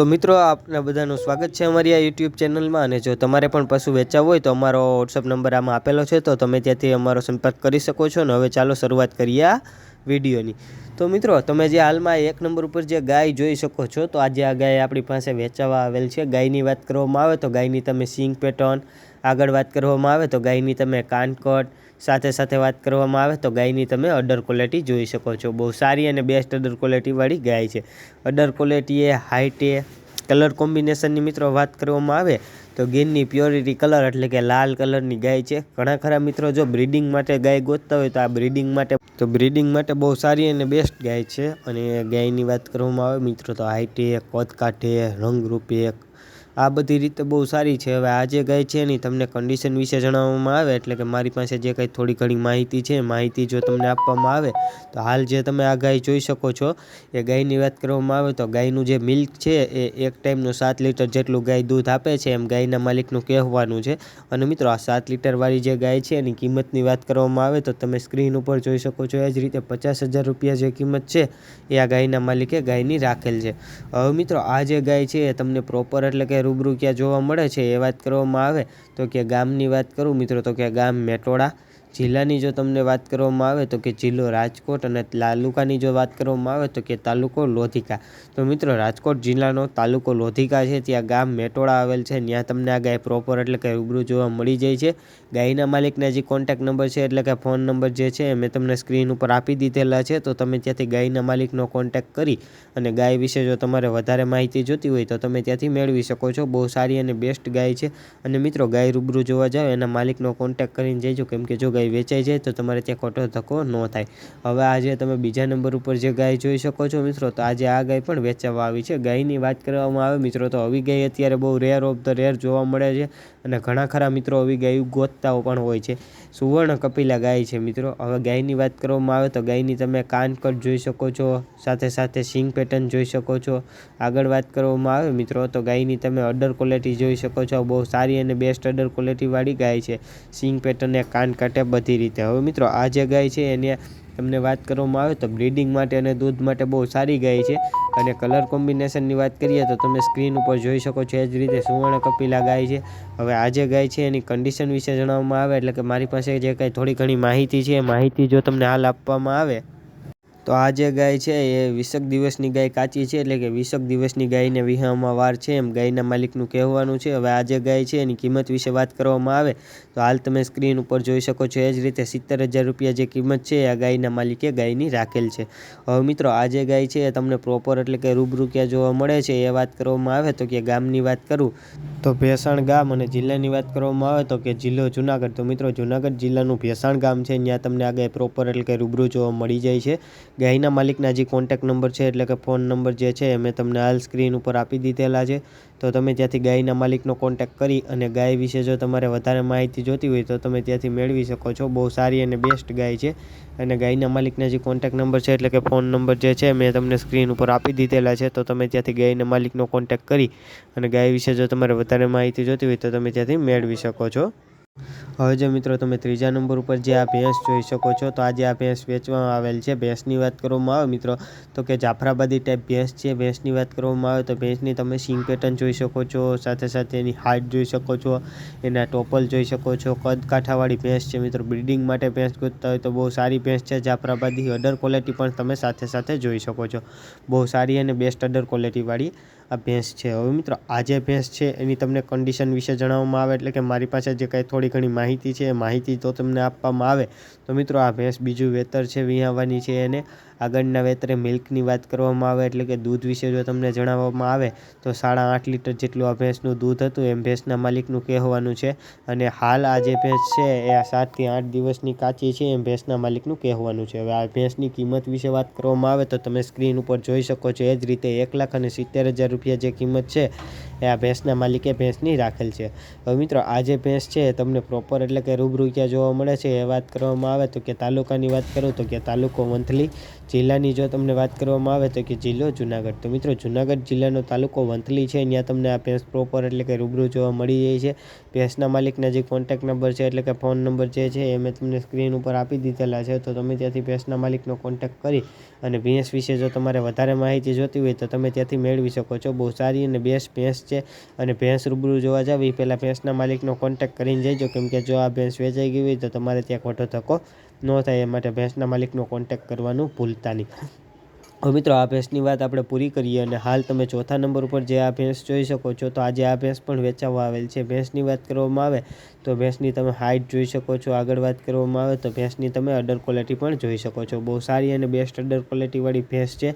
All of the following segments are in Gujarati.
તો મિત્રો, આપના બધાનું સ્વાગત છે અમારી આ યુટ્યુબ ચેનલમાં અને જો તમારે પણ પશુ વેચાવવું હોય તો અમારો વોટ્સઅપ નંબર આમાં આપેલો છે. તો તમે ત્યાંથી અમારો સંપર્ક કરી શકો છો. ને હવે ચાલો શરૂઆત કરીએ આ વિડીયોની. તો મિત્રો, તમે જે હાલમાં એક નંબર ઉપર જે ગાય જોઈ શકો છો, તો આજે આ ગાય આપણી પાસે વેચાવા આવેલ છે. ગાયની વાત કરવામાં આવે તો ગાયની તમે સિંગ પેટર્ન આગળ વાત કરવામાં આવે તો ગાયની તમે કાનકોટ, સાથે સાથે વાત કરવામાં આવે તો ગાયની તમે અડર ક્વોલિટી જોઈ શકો છો. બહુ સારી અને બેસ્ટ અડર ક્વોલિટીવાળી ગાય છે. અડર ક્વોલિટી એ હાઇટે કલર કોમ્બિનેશનની મિત્રો વાત કરવામાં આવે તો ગીરની પ્યોરિટી કલર એટલે કે લાલ કલરની ગાય છે. ઘણા ખરા મિત્રો જો બ્રીડિંગ માટે ગાય ગોતતા હોય તો આ બ્રીડિંગ માટે તો બ્રીડિંગ માટે બહુ સારી અને બેસ્ટ ગાય છે. અને ગાયની વાત કરવામાં આવે મિત્રો તો હાઇટે કદ રંગરૂપે આ બધી રીતે બહુ સારી છે. હવે આ જે ગાય છે એની તમને કન્ડિશન વિશે જણાવવામાં આવે, એટલે કે મારી પાસે જે કંઈ થોડી ઘણી માહિતી છે, માહિતી જો તમને આપવામાં આવે, તો હાલ જે તમે આ ગાય જોઈ શકો છો, એ ગાયની વાત કરવામાં આવે તો ગાયનું જે મિલ્ક છે, એ એક ટાઈમનું સાત લીટર જેટલું ગાય દૂધ આપે છે, એમ ગાયના માલિકનું કહેવાનું છે. અને મિત્રો, આ સાત લીટરવાળી જે ગાય છે એની કિંમતની વાત કરવામાં આવે તો તમે સ્ક્રીન ઉપર જોઈ શકો છો, એ જ રીતે પચાસ હજાર રૂપિયા જે કિંમત છે, એ આ ગાયના માલિકે ગાયની રાખેલ છે. હવે મિત્રો, આ જે ગાય છે એ તમને પ્રોપર એટલે કે રૂબરૂ ક્યાં જોવા મળે છે એ વાત કરવામાં આવે તો કે ગામની વાત કરું, મિત્રો, તો કે ગામ મેટોડા જિલ્લાની જો તમને વાત કરવામાં આવે તો કે જિલ્લો રાજકોટ અને તાલુકાની જો વાત કરવામાં આવે તો કે તાલુકો લોધિકા. તો મિત્રો રાજકોટ જિલ્લાનો તાલુકો લોધિકા છે, ત્યાં ગામ મેટોળા આવેલ છે ત્યાં તમને આ ગાય પ્રોપર એટલે કે રૂબરૂ જોવા મળી જાય છે. ગાયના માલિકના જે કોન્ટેક નંબર છે એટલે કે ફોન નંબર જે છે મેં તમને સ્ક્રીન ઉપર આપી દીધેલા છે. તો તમે ત્યાંથી ગાયના માલિકનો કોન્ટેક કરી અને ગાય વિશે જો તમારે વધારે માહિતી જોતી હોય તો તમે ત્યાંથી મેળવી શકો છો. બહુ સારી અને બેસ્ટ ગાય છે. અને મિત્રો ગાય રૂબરૂ જોવા જાઓ એના માલિકનો કોન્ટેક કરીને જઈજો કેમ કે જો ગાય વેચાઈ જાય તો તમારે ત્યાં ખોટો ધક્કો ન થાય. હવે આજે તમે બીજા નંબર ઉપર જે ગાય જોઈ શકો છો મિત્રો, તો આજે આ ગાય પણ વેચાવા આવી છે. ગાયની વાત કરવામાં આવે મિત્રો, તો આવી ગાય અત્યારે બહુ રેર ઓફ ધ રેર જોવા મળે છે અને ઘણા ખરા મિત્રો આવી ગાય ગોતતાઓ પણ હોય છે. સુવર્ણ કપિલા ગાય છે મિત્રો. હવે ગાયની વાત કરવામાં આવે તો ગાયની તમે કાનકટ જોઈ શકો છો, સાથે સાથે સિંગ પેટર્ન જોઈ શકો છો. આગળ વાત કરવામાં આવે મિત્રો, તો ગાયની તમે અડર ક્વોલિટી જોઈ શકો છો. બહુ સારી અને બેસ્ટ અડર ક્વોલિટીવાળી ગાય છે. સિંગ પેટર્ન એ કાન કાટે બધી રીતે. હવે મિત્રો, આ જે ગાય છે એને તમને વાત કરવામાં આવે તો બ્રીડિંગ માટે અને દૂધ માટે બહુ સારી ગાય છે. અને કલર કોમ્બિનેશનની વાત કરીએ તો તમે સ્ક્રીન ઉપર જોઈ શકો છો એ જ રીતે સુવર્ણ કપિલા ગાય છે. હવે આ જે ગાય છે એની કન્ડિશન વિશે જણાવવામાં આવે એટલે કે મારી પાસે જે કાંઈ થોડી ઘણી માહિતી છે, એ માહિતી જો તમને હાલ આપવામાં આવે તો આ જે ગાય છે એ વીસક દિવસની ગાય કાચી છે, એટલે કે વીસક દિવસની ગાયને વિહામાં વાર છે એમ ગાયના માલિકનું કહેવાનું છે. હવે આ જે ગાય છે એની કિંમત વિશે વાત કરવામાં આવે, તો હાલ તમે સ્ક્રીન ઉપર જોઈ શકો છો એ જ રીતે સિત્તેર હજાર રૂપિયા જે કિંમત છે આ ગાયના માલિકે ગાયની રાખેલ છે. હવે મિત્રો આ જે ગાય છે એ તમને પ્રોપર એટલે કે રૂબરૂ ક્યાં જોવા મળે છે એ વાત કરવામાં આવે તો કે ગામની વાત કરું. તો ભેસાણ ગામ અને જિલ્લાની વાત કરવામાં આવે તો કે જિલ્લો જુનાગઢ. તો મિત્રો જુનાગઢ જિલ્લાનું ભેસાણ ગામ છે, ત્યાં તમને આ ગાય પ્રોપર એટલે કે રૂબરૂ જોવા મળી જાય છે. ગાયના માલિકના જે કોન્ટેક નંબર છે એટલે કે ફોન નંબર જે છે મેં તમને હાલ સ્ક્રીન ઉપર આપી દીધેલા છે. તો તમે ત્યાંથી ગાયના માલિકનો કોન્ટેક કરી અને ગાય વિશે જો તમારે વધારે માહિતી જોતી હોય તો તમે ત્યાંથી મેળવી શકો છો. બહુ સારી અને બેસ્ટ ગાય છે. અને ગાયના માલિકના જે કોન્ટેક નંબર છે એટલે કે ફોન નંબર જે છે, મેં તમને સ્ક્રીન ઉપર આપી દીધેલા છે. તો તમે ત્યાંથી ગાયના માલિકનો કોન્ટેક કરી અને ગાય વિશે જો તમારે વધારે માહિતી જોતી હોય તો તમે ત્યાંથી મેળવી શકો છો. હવે જો મિત્રો તમે ત્રીજા નંબર ઉપર જે આ ભેંસ જોઈ શકો છો, તો આજે આ ભેંસ વેચવામાં આવેલ છે. ભેંસની વાત કરવામાં આવે મિત્રો, તો કે જાફરાબાદી ટાઈપ ભેંસ છે. ભેંસની વાત કરવામાં આવે તો ભેંસની તમે સિંગ પેટર્ન જોઈ શકો છો, સાથે સાથે એની હાઇટ જોઈ શકો છો, એના ટોપલ જોઈ શકો છો. કદ કાંઠાવાળી ભેંસ છે મિત્રો. બ્રિડિંગ માટે ભેંસ ગોતતા હોય તો બહુ સારી ભેંસ છે. જાફરાબાદી અડર ક્વોલિટી પણ તમે સાથે સાથે જોઈ શકો છો. બહુ સારી અને બેસ્ટ અડર ક્વોલિટીવાળી આ ભેંસ છે. હવે મિત્રો આજે ભેંસ છે, એની તમને કન્ડિશન વિશે જણાવવામાં આવે, એટલે કે મારી પાસે જે કાંઈ થોડી ઘણી માહિતી છે, માહિતી તો તમને આપવામાં આવે. તો મિત્રો, આ ભેંસ બીજું વેતર છે, વિહાવાની છે એને. આગળના વેતરે મિલ્કની વાત કરવામાં આવે એટલે કે દૂધ વિશે જો તમને જણાવવામાં આવે, તો સાડા આઠ લીટર જેટલું આ ભેંસનું દૂધ હતું એમ ભેંસના માલિકનું કહેવાનું છે. અને હાલ આ જે ભેંસ છે, એ સાતથી આઠ દિવસની કાચી છે એમ ભેંસના માલિકનું કહેવાનું છે. હવે આ ભેંસની કિંમત વિશે વાત કરવામાં આવે, તો તમે સ્ક્રીન ઉપર જોઈ શકો છો. એ જ રીતે એક લાખ અને સિત્તેર હજાર રૂપિયા જે કિંમત છે, એ આ ભેંસના માલિકે ભેંસની રાખેલ છે. હવે મિત્રો, આ જે ભેંસ છે તમને પ્રોપર એટલે કે રૂબરૂ ક્યાં જોવા મળે છે એ વાત કરવામાં આવે, તો કે તાલુકાની વાત કરું, તો કે તાલુકો મંથલી જિલ્લાની જો તમને વાત કરવામાં આવે તો કે જિલ્લો જુનાગઢ. તો મિત્રો, જુનાગઢ જિલ્લાનો તાલુકો વંથલી છે. ત્યાં તમને આ ભેંસ પ્રોપર એટલે કે રૂબરૂ જોવા મળી જાય છે. ભેંસના માલિકના જે કોન્ટેક નંબર છે એટલે કે ફોન નંબર જે છે એ મેં તમને સ્ક્રીન ઉપર આપી દીધેલા છે. તો તમે ત્યાંથી ભેંસના માલિકનો કોન્ટેક કરી અને ભેંસ વિશે જો તમારે વધારે માહિતી જોતી હોય તો તમે ત્યાંથી મેળવી શકો છો. બહુ સારી અને બેસ્ટ ભેંસ છે અને ભેંસ રૂબરૂ જોવા જાવ એ પહેલાં ભેંસના માલિકનો કોન્ટેક કરીને જઈજો કેમ કે જો આ ભેંસ વેચાઈ ગઈ હોય તો તમારે ત્યાં ખોટો ધક્કો ન થાય એ માટે ભેંસના માલિકનો કોન્ટેક કરવાનું ભૂલતા નહીં. હવે મિત્રો, આ ભેંસની વાત આપણે પૂરી કરીએ અને હાલ તમે ચોથા નંબર ઉપર જે આ ભેંસ જોઈ શકો છો, તો આજે આ ભેંસ પણ વેચાવા આવેલ છે. ભેંસની વાત કરવામાં આવે તો ભેંસની તમે હાઇટ જોઈ શકો છો. આગળ વાત કરવામાં આવે તો ભેંસની તમે અડર ક્વોલિટી પણ જોઈ શકો છો. બહુ સારી અને બેસ્ટ અડર ક્વોલિટીવાળી ભેંસ છે.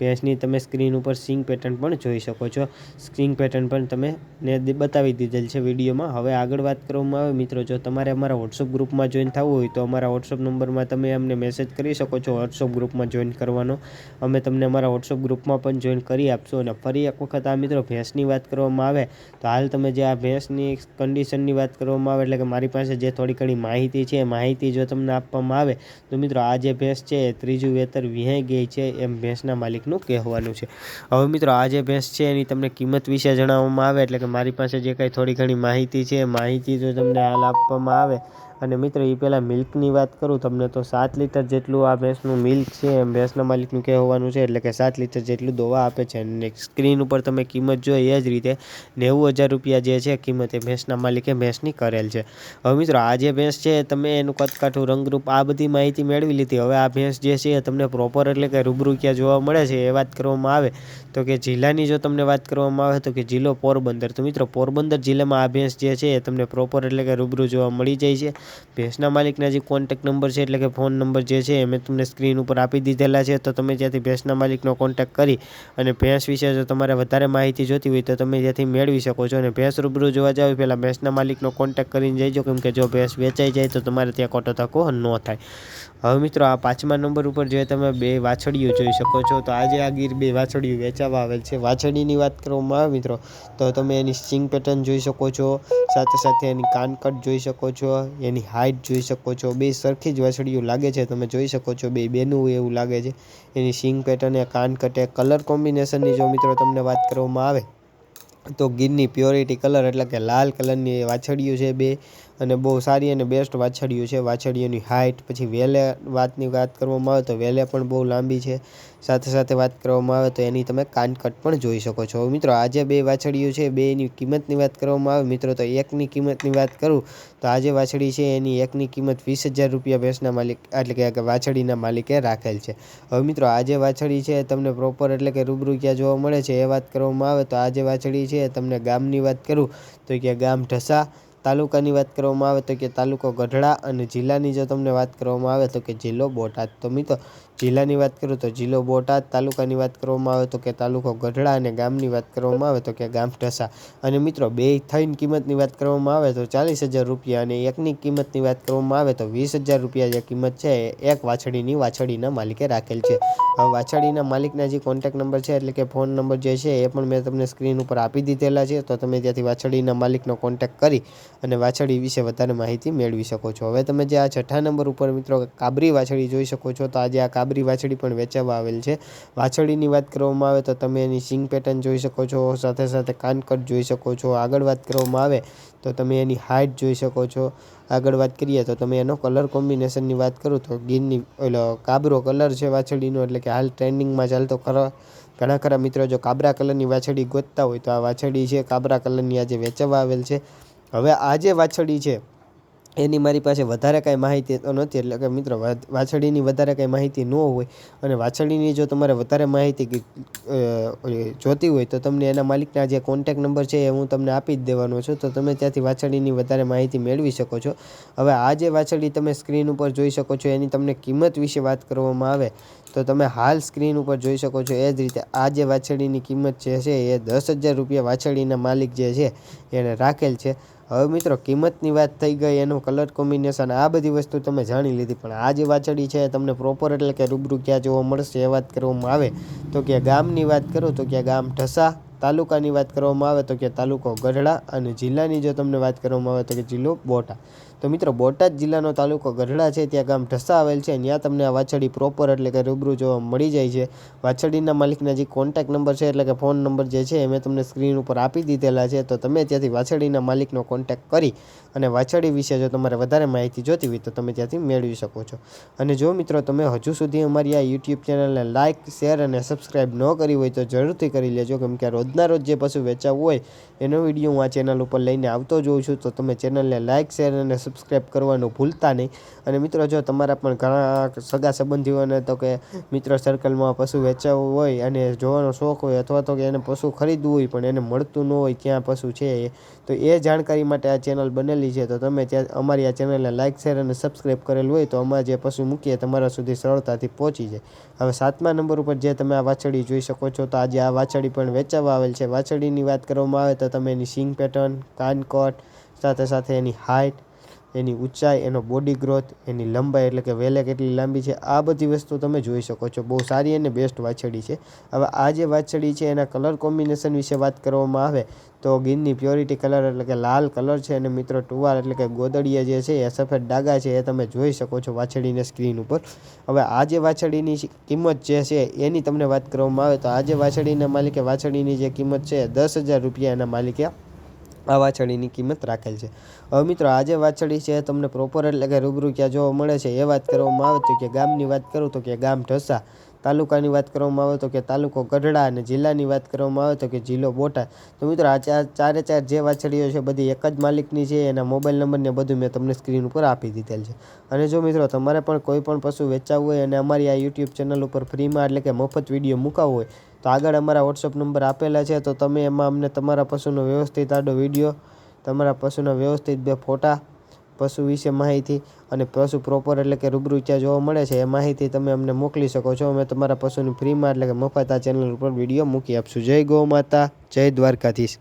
ભેંસની તમે સ્ક્રીન ઉપર સિંગ પેટર્ન પણ જોઈ શકો છો. સ્ક્રીન પેટર્ન પણ તમે ને બતાવી દીધેલ છે વિડીયોમાં. હવે આગળ વાત કરવામાં આવે મિત્રો, જો તમારે અમારા વોટ્સઅપ ગ્રુપમાં જોઈન થવું હોય તો અમારા વોટ્સઅપ નંબરમાં તમે અમને મેસેજ કરી શકો છો. વોટ્સઅપ ગ્રુપમાં જોઈન કરવાનો. અમે તમને અમારા વોટ્સઅપ ગ્રુપમાં પણ જોઈન કરી આપશું અને ફરી એક વખત આ મિત્રો ભેંસની વાત કરવામાં આવે, તો હાલ તમે જે આ ભેંસની કન્ડિશનની વાત કરવામાં આવે, એટલે કે મારી પાસે જે થોડી ઘણી માહિતી છે માહિતી જો તમને આપવામાં આવે, તો મિત્રો આ જે ભેંસ છે, એ ત્રીજું વેતર વિહાઈ ગઈ છે એમ ભેંસના માલિકનું કહેવાનું છે. હવે મિત્રો આ જે ભેંસ છે, એની તમને કિંમત વિશે જણાવવામાં આવે, એટલે કે મારી પાસે જે કંઈ થોડી ઘણી માહિતી છે માહિતી જો તમને હાલ આપવામાં આવે અને મિત્ર એ પહેલાં મિલ્કની વાત કરું, તમને તો સાત લીટર જેટલું આ ભેંસનું મિલ્ક છે, એમ ભેંસના માલિકનું કહેવાનું છે, એટલે કે સાત લીટર જેટલું દોવા આપે છે. અને સ્ક્રીન ઉપર તમે કિંમત જો એ જ રીતે નેવું હજાર રૂપિયા જે છે, કિંમત એ ભેંસના માલિકે ભેંસની કરેલ છે. હવે મિત્રો, આ જે ભેંસ છે, તમે એનું કદકાઠું, રંગરૂપ, આ બધી માહિતી મેળવી લીધી. હવે આ ભેંસ જે છે, એ તમને પ્રોપર એટલે કે રૂબરૂ ક્યાં જોવા મળે છે, એ વાત કરવામાં આવે. તો કે જિલ્લાની જો તમને વાત કરવામાં આવે, તો કે જિલ્લો પોરબંદર. તો મિત્રો, પોરબંદર જિલ્લામાં આ ભેંસ જે છે, એ તમને પ્રોપર એટલે કે રૂબરૂ જોવા મળી જાય છે. ભેંસના માલિકના જે કોન્ટેક નંબર છે એટલે કે ફોન નંબર જે છે મેં તમને સ્ક્રીન ઉપર આપી દીધેલા છે, તો તમે ત્યાંથી ભેંસના માલિકનો કોન્ટેક કરી અને ભેંસ વિશે જો તમારે વધારે માહિતી જોતી હોય તો તમે ત્યાંથી મેળવી શકો છો અને ભેંસ રૂબરૂ જોવા જાવ પહેલાં ભેંસના માલિકનો કોન્ટેક કરીને જઈજો કેમ કે જો ભેંસ વેચાઈ જાય તો તમારે ત્યાં ખોટો ધક્કો ન થાય. હવે મિત્રો, આ પાંચમા નંબર ઉપર જે તમે બે વાછડીઓ જોઈ શકો છો, તો આજે આ ગીર બે વાછડીઓ વેચાવા આવેલ છે. વાછડીની વાત કરવામાં આવે મિત્રો, તો તમે એની સિંગ પેટર્ન જોઈ શકો છો, સાથે સાથે એની કાનકટ જોઈ શકો છો, એની હાઇટ જોઈ શકો છો. બે સરખી જ વાછડીઓ લાગે છે, તમે જોઈ શકો છો, બે બેનું એવું લાગે છે. એની સિંગ પેટર્ન, એ કાનકટે કલર કોમ્બિનેશનની જો મિત્રો તમને વાત કરવામાં આવે, તો ગીરની પ્યોરિટી કલર, એટલે કે લાલ કલરની વાછડીઓ છે બે. અને બહુ સારી અને બેસ્ટ વાછડીઓ છે. વાછડીઓની હાઇટ પછી વેલે વાતની વાત કરવામાં આવે તો વેલે પણ બહુ લાંબી છે. સાથે સાથે વાત કરવામાં આવે તો એની તમે કાનકટ પણ જોઈ શકો છો. મિત્રો, આજે બે વાછડીઓ છે, બેની કિંમતની વાત કરવામાં આવે, મિત્રો, તો એકની કિંમતની વાત કરું, તો આજે વાછડી છે, એની એકની કિંમત વીસ હજાર રૂપિયા ભેંસના માલિક, એટલે કે વાછડીના માલિકે રાખેલ છે. હવે મિત્રો, આજે વાછડી છે, તમને પ્રોપર એટલે કે રૂબરૂ ક્યાં જોવા મળે છે એ વાત કરવામાં આવે, તો આજે વાછડી છે, તમને ગામની વાત કરું, તો કે ગામ ઢસા તાલુકાની વાત કરવામાં આવે તો કે તાલુકો ગઢડા અને જિલ્લાની જો તમને વાત કરવામાં આવે તો કે જિલ્લો બોટાદ. તો મિત્રો જિલ્લાની વાત કરું તો જિલ્લો બોટાદ તાલુકાની વાત કરવામાં આવે તો કે તાલુકો ગઢડા અને ગામની વાત કરવામાં આવે તો કે ગામ ઢસા. અને મિત્રો, બે થઈને કિંમતની વાત કરવામાં આવે તો ચાલીસ હજાર રૂપિયા અને એકની કિંમતની વાત કરવામાં આવે તો વીસ હજાર રૂપિયા જે કિંમત છે, એક વાછડીની વાછડીના માલિકે રાખેલ છે. હવે વાછડીના માલિકના જે કોન્ટેક નંબર છે એટલે કે ફોન નંબર જે છે એ પણ મેં તમને સ્ક્રીન ઉપર આપી દીધેલા છે, તો તમે ત્યાંથી વાછડીના માલિકનો કોન્ટેક કરી અને વાછડી વિશે વધારે માહિતી મેળવી શકો છો. હવે તમે જે આ છઠ્ઠા નંબર ઉપર મિત્રો કાબરી વાછડી જોઈ શકો છો, તો આજે આ કાબરી કાબરી વાછડી પણ વેચાવા આવેલ છે. વાછડીની વાત કરવામાં આવે તો તમે એની સિંગ પેટર્ન જોઈ શકો છો, સાથે સાથે કાનકટ જોઈ શકો છો. આગળ વાત કરવામાં આવે તો તમે એની હાઇટ જોઈ શકો છો. આગળ વાત કરીએ તો તમે એનો કલર કોમ્બિનેશનની વાત કરું તો ગીરની, ઓલો કાબરો કલર છે વાછડીનો, એટલે કે હાલ ટ્રેન્ડિંગમાં ચાલતો ખરો, ઘણા ખરા મિત્રો જો કાબરા કલરની વાછડી ગોતતા હોય તો આ વાછડી છે, કાબરા કલરની આજે વેચવા આવેલ છે. હવે આ જે વાછડી છે એની મારી પાસે વધારે કાંઈ માહિતી તો નથી, એટલે કે મિત્રો વાછડીની વધારે કાંઈ માહિતી ન હોય અને વાછડીની જો તમારે વધારે માહિતી જોતી હોય તો તમને એના માલિકના જે કોન્ટેક નંબર છે એ હું તમને આપી જ દેવાનો છું. તો તમે ત્યાંથી વાછડીની વધારે માહિતી મેળવી શકો છો. હવે આ જે વાછડી તમે સ્ક્રીન ઉપર જોઈ શકો છો, એની તમને કિંમત વિશે વાત કરવામાં આવે, તો તમે હાલ સ્ક્રીન ઉપર જોઈ શકો છો. એ જ રીતે આ જે વાછડીની કિંમત જે છે એ દસ હજાર રૂપિયા વાછડીના માલિક જે છે, એને રાખેલ છે. હવે મિત્રો, કિંમતની વાત થઈ ગઈ, એનું કલર કોમ્બિનેશન આ બધી વસ્તુ તમે જાણી લીધી. પણ આ જે વાછડી છે, તમને પ્રોપર એટલે કે રૂબરૂ ક્યાં જોવા મળશે એ વાત કરવામાં આવે. તો કે ગામની વાત કરું, તો કે ગામ ઢસા તાલુકાની વાત કરવામાં આવે તો કે તાલુકો ગઢડા અને જિલ્લાની જો તમને વાત કરવામાં આવે તો કે જિલ્લો બોટાદ. તો મિત્રો, બોટાદ જિલ્લાનો તાલુકો ગઢડા છે, ત્યાં ગામ ઢસા આવેલ છે ત્યાં તમને આ વાછડી પ્રોપર એટલે કે રૂબરૂ જોવા મળી જાય છે. વાછડીના માલિકના જે કોન્ટેક નંબર છે એટલે કે ફોન નંબર જે છે એ મેં તમને સ્ક્રીન ઉપર આપી દીધેલા છે. તો તમે ત્યાંથી વાછડીના માલિકનો કોન્ટેક કરી અને વાછડી વિશે જો તમારે વધારે માહિતી જોતી હોય તો તમે ત્યાંથી મેળવી શકો છો. અને જો મિત્રો, તમે હજુ સુધી અમારી આ યુટ્યુબ ચેનલને લાઇક શેર અને સબસ્ક્રાઈબ ન કરી હોય તો જરૂરથી કરી લેજો. કેમ કે રોજના રોજ જે પશુ વેચાવું હોય, એનો વીડિયો હું આ ચેનલ ઉપર લઈને આવતો જોઉં છું. તો તમે ચેનલને લાઇક શેર અને સબસ્ક્રાઈબ કરવાનું ભૂલતા નહીં. અને મિત્રો, જો તમારા પણ ઘણા સગા સંબંધીઓને તો કે મિત્ર સર્કલમાં પશુ વેચાવવું હોય અને જોવાનો શોખ હોય અથવા તો કે એને પશુ ખરીદવું હોય, પણ એને મળતું ન હોય, ક્યાં પશુ છે એ તો એ જાણકારી માટે આ ચેનલ બનેલી છે. તો તમે ત્યાં અમારી આ ચેનલને લાઇક શેર અને સબસ્ક્રાઈબ કરેલું હોય તો અમારે જે પશુ મૂકીએ તમારા સુધી સરળતાથી પહોંચી જાય. હવે સાતમા નંબર ઉપર જે તમે આ વાછડી જોઈ શકો છો, તો આજે આ વાછડી પણ વેચાવા આવેલ છે. વાછડીની વાત કરવામાં આવે તો તમે એની સિંગ પેટર્ન, કાનકોટ, સાથે સાથે એની હાઇટ એની ઊંચાઈ, એનો બોડી ગ્રોથ એની લંબાઈ એટલે કે વેલે કેટલી લાંબી છે, આ બધી વસ્તુ તમે જોઈ શકો છો. બહુ સારી અને બેસ્ટ વાછડી છે. હવે આ જે વાછડી છે, એના કલર કોમ્બિનેશન વિશે વાત કરવામાં આવે, તો ગીરની પ્યોરિટી કલર એટલે કે લાલ કલર છે અને મિત્રો ટુવાલ એટલે કે ગોદડીયા જે છે, એ સફેદ ડાગા છે, એ તમે જોઈ શકો છો વાછડીને સ્ક્રીન ઉપર. હવે આ જે વાછડીની કિંમત જે છે, એની તમને વાત કરવામાં આવે, તો આ જે વાછડીના માલિકે વાછડીની જે કિંમત છે, દસ હજાર રૂપિયા એના માલિકે આ વાછડીની કિંમત રાખેલ છે. હવે મિત્રો, આ જે વાછડી છે, તમને પ્રોપર એટલે કે રૂબરૂ ક્યાં જોવા મળે છે, એ વાત કરવામાં આવે તો કે ગામની વાત કરું તો કે ગામ ઢસા, તાલુકાની વાત કરવામાં આવે તો કે તાલુકો ગઢડા અને જિલ્લાની વાત કરવામાં આવે તો કે જિલ્લો બોટાદ. તો મિત્રો, આ ચાર ચારે ચાર જે વાછડીઓ છે, બધી એક જ માલિકની છે, એના મોબાઈલ નંબરને બધું મેં તમને સ્ક્રીન ઉપર આપી દીધેલ છે. અને જો મિત્રો, તમારે પણ કોઈ પણ પશુ વેચાવવું હોય અને અમારી આ યુટ્યુબ ચેનલ ઉપર ફ્રીમાં એટલે કે મફત વીડિયો મૂકાવવો હોય તો આગળ અમારા વોટ્સઅપ નંબર આપેલા છે, તો તમે એમાં અમને તમારા પશુનો વ્યવસ્થિત આડો વીડિયો તમારા પશુના વ્યવસ્થિત બે ફોટા, પશુ વિશે માહિતી અને પશુ પ્રોપર એટલે કે રૂબરૂ ત્યાં જોવા મળે છે, એ માહિતી તમે અમને મોકલી શકો છો. અમે તમારા પશુની ફ્રીમાં એટલે કે મફત આ ચેનલ ઉપર વીડિયો મૂકી આપશું. જય ગૌ માતા, જય દ્વારકાધીશ.